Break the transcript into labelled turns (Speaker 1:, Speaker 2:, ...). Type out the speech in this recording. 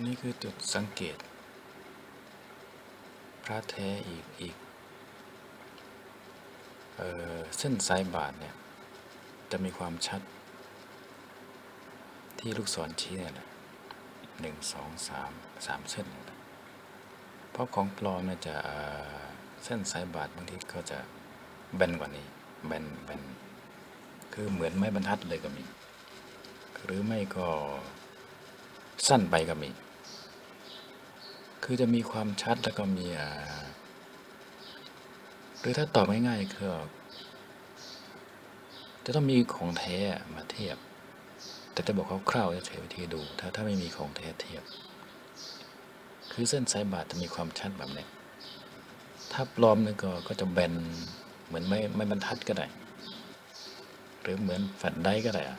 Speaker 1: นนี้คือจุดสังเกต พระแท้อีกอีกเออเส้นสายบาทเนี่ย จะมีความชัด ที่ลูกศรชี้เนี่ยแหละหนึ่งสองสามสามเส้น เพราะของปลอมเนี่ยจะเออเส้นสายบาทบางทีก็จะแบนกว่านี้แบนแบนคือเหมือนไม้บรรทัดเลยก็มี หรือไม่ก็สั้นไปก็มี คือจะมีความชัดแล้วก็มีอ่าหรือถ้าตอบง่ายๆคือจะต้องมีของแท้มาเทียบ แต่จะบอกคร่าวๆเฉยๆวิธีดู ถ้าถ้าไม่มีของแท้เทียบ คือเส้นสายบาทจะมีความชัดแบบนี้ถ้าปลอมเนี่ยก็ก็จะแบนเหมือนไม่ไม่บรรทัดก็ได้ หรือเหมือนแฟลชไดรฟ์ก็ได้อะ